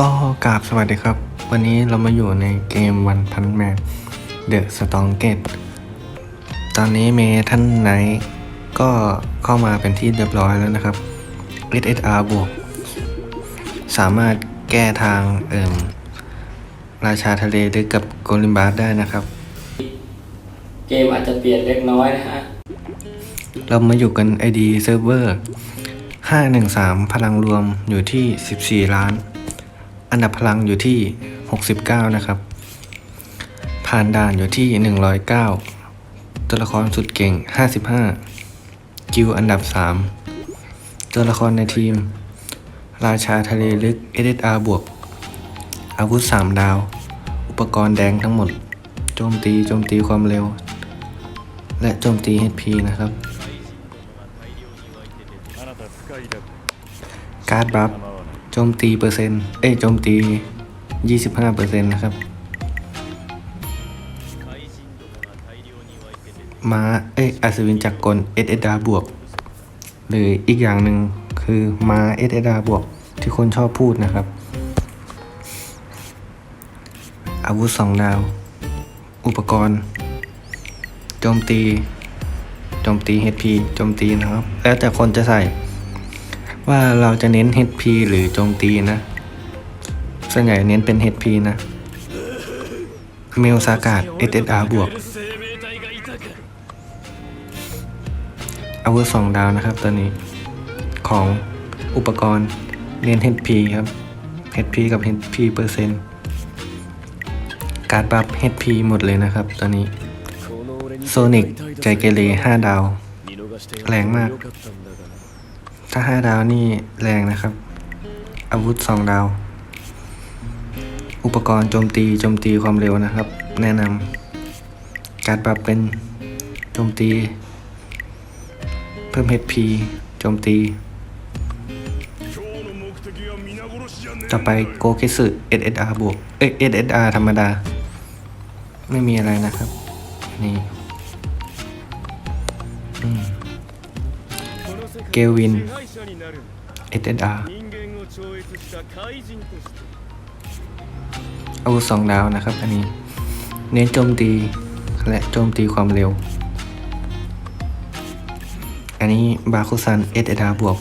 ก็กราบสวัสดีครับ วันนี้เรามาอยู่ในเกมวันพันแมนเดอะสตองเกตตอนนี้เมท่านไหนก็เข้ามาเป็นที่เรียบร้อยแล้วนะครับ SSR บวก สามารถแก้ทางเอิ่มราชาทะเลหรือกับโกลิมบาสได้นะครับ เกมอาจจะเปลี่ยนเล็กน้อยนะฮะ เรามาอยู่กัน ID Server 513 พลังรวมอยู่ที่ 14 ล้าน อันดับพลังอยู่ที่ 69 นะครับ ผ่านด่านอยู่ที่ 109 ตัวละครสุดเก่ง 55 กิวอันดับ 3 ตัวละครในทีม ราชาทะเลลึก SSR บวก อาวุธ 3 ดาว อุปกรณ์แดงทั้งหมด โจมตี โจมตีความเร็ว และโจมตี HP นะครับ การ์ดบัฟ โจมตีเปอร์เซ็นต์เอ้ยโจมตี 25เปอร์เซ็นต์นะครับ ม้า เอ้ยอัศวินจักรกล SSR บวก หรืออีกอย่างหนึ่งคือม้า SSR บวก ที่คนชอบพูดนะครับ อาวุธสองดาว อุปกรณ์ โจมตี โจมตี HP โจมตีนะครับ แล้วแต่คนจะใส่ ว่าเราจะเน้น HP หรือโจมตีนะส่วนใหญ่เน้นเป็น HP นะเมลซากาด SSR บวกอาวุธสองดาวนะครับตัวนี้ของอุปกรณ์เน้น HP ครับ HP กับ HP เปอร์เซ็นต์การดบัฟ HP หมดเลยนะครับตัวนี้โซนิกใจเกเร5ดาว แรงมาก ถ้า5ดาวนี่แรงนะครับ อาวุธ2ดาว อุปกรณ์โจมตีโจมตีความเร็วนะครับ แนะนำการปรับเป็นโจมตี เพิ่ม HP โจมตี ต่อไปโกเกสึ SSR บวกเอ้ย SSR ธรรมดา ไม่มีอะไรนะครับ นี่ อืม เกลวิน SSR อาวุธสองดาวนะครับ อันนี้ เน้นโจมตีและโจมตีความเร็ว อันนี้บาคุซัน SSR บวก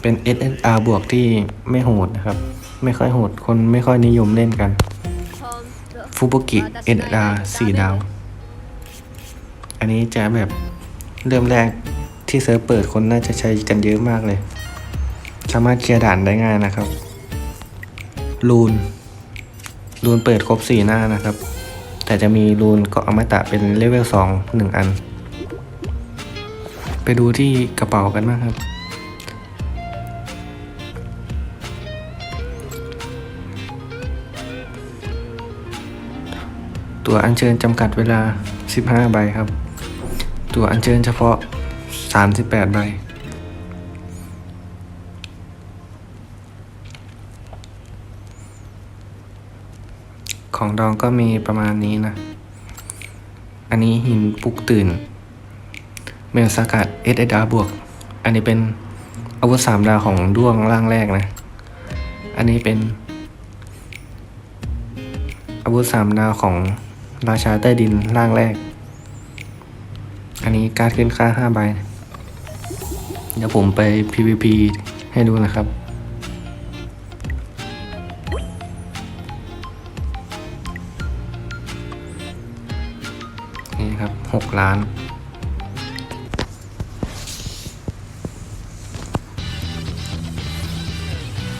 เป็น SSR บวกที่ไม่โหดนะครับ ไม่ค่อยโหด คนไม่ค่อยนิยมเล่นกันฟูบุกิ SSR 4 ดาว อันนี้จะแบบเริ่มแรก ที่เซิร์ฟเปิดคนน่าจะใช้กันเยอะมากเลย สามารถเคลียร์ด่านได้ง่ายนะครับ รูน รูนเปิดครบ 4 หน้านะครับ แต่จะมีรูนเกาะอมตะเป็นเลเวล2 1 อัน ไปดูที่กระเป๋ากันบ้างครับ ตัวอัญเชิญจำกัดเวลา 15 ใบครับ ตัวอัญเชิญเฉพาะ 38ใบ ของดองก็มีประมาณนี้นะ อันนี้หินปุกตื่น เมลสกัด SSR บวก อันนี้เป็นอาวุธสามดาวของด้วงร่างแรกนะ อันนี้เป็น อาวุธสามดาวของราชาใต้ดินร่างแรก อันนี้การดขึ้นค่าห้าใบ เดี๋ยวผมไป PVP ให้ดูนะครับ นี่ครับหกล้าน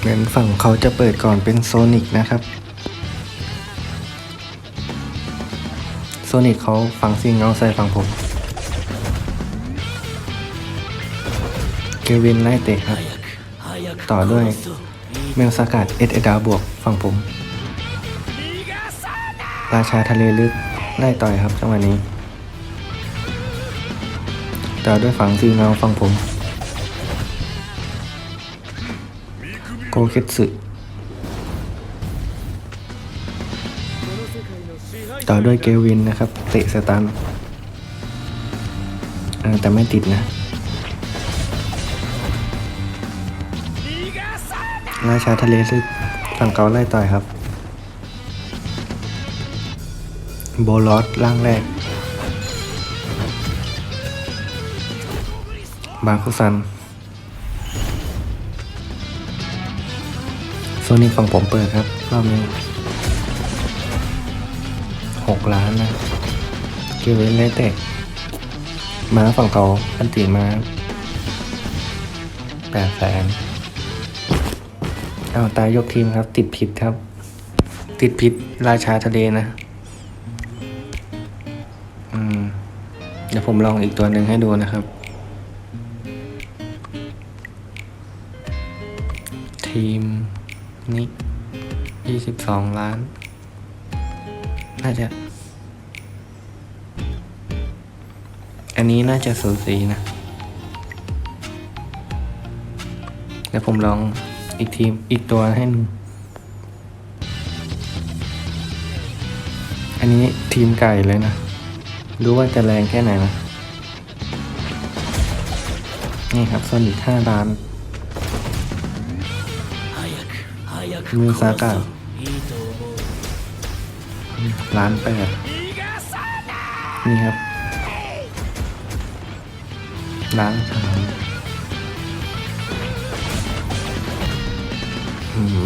เหมือนฝั่งเขาจะเปิดก่อนเป็นโซนิกนะครับโซนิกเขาฝังซิงเอาใส่ฝั่งผม เกวินไล่เตะครับ ต่อด้วยเมลสกัดเอสเอดาบวกฝั่งผม ราชาทะเลลึกไล่ต่อยครับจังหวะนี้ ต่อด้วยฝั่งซีเงาฝั่งผม โกเกตสึต่อด้วยเกวินนะครับ เตะสตันแต่ไม่ติดนะ ราชาทะเลลึกฝั่งเขาไล่ต่อยครับ โบลอสร่างแรก บาคุซัน โซนี่ของผมเปิดครับ รอบนี้หกล้านนะ เกิวเวนไลเตะมาฝั่งเขาอันตีมาแปดแสน เอาตายยกทีมครับ ติดผิดครับ ติดผิดราชาทะเลนะ อืม เดี๋ยวผมลองอีกตัวหนึ่งให้ดูนะครับ ทีมนี้ยี่สิบสองล้าน น่าจะ อันนี้น่าจะสูสีนะ เดี๋ยวผมลอง อีกทีมอีกตัวให้ดูอันนี้ทีมไก่เลยนะ ดูว่าจะแรงแค่ไหนนะ นี่ครับโซนิกห้าล้านมิวซากะล้านแปดนี่ครับล้านสาม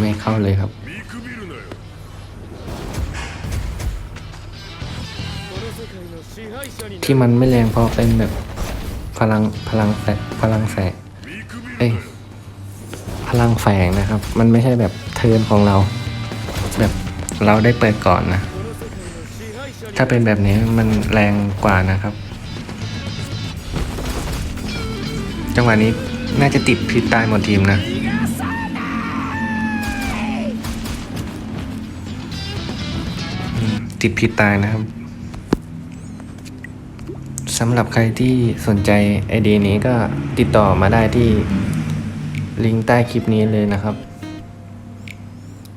ไม่เข้าเลยครับ ที่มันไม่แรงเพราะเป็นแบบพลังพลังแสงพลังแสงเอ้ยพลังแฝงนะครับ มันไม่ใช่แบบเทิร์นของเรา แบบเราได้เปิดก่อนนะ ถ้าเป็นแบบนี้มันแรงกว่านะครับ จังหวะนี้น่าจะติดพิษตายหมดทีมนะ ติดพิษตายนะครับสำหรับใครที่สนใจไอเดียนี้ก็ติดต่อมาได้ที่ลิงก์ใต้คลิปนี้เลยนะครับ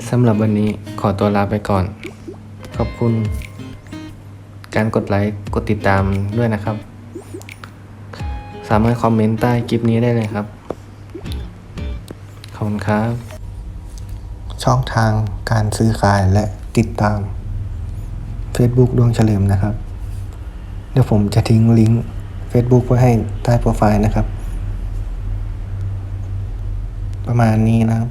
สำหรับวันนี้ขอตัวลาไปก่อน ขอบคุณ การกดไลค์กดติดตามด้วยนะครับ สามารถคอมเมนต์ใต้คลิปนี้ได้เลยครับ ขอบคุณครับ ช่องทางการซื้อขายและติดตาม Facebook ดวงเฉลิมนะครับ เดี๋ยวผมจะทิ้งลิงก์ Facebook ไว้ให้ใต้โปรไฟล์นะครับ ประมาณนี้นะครับ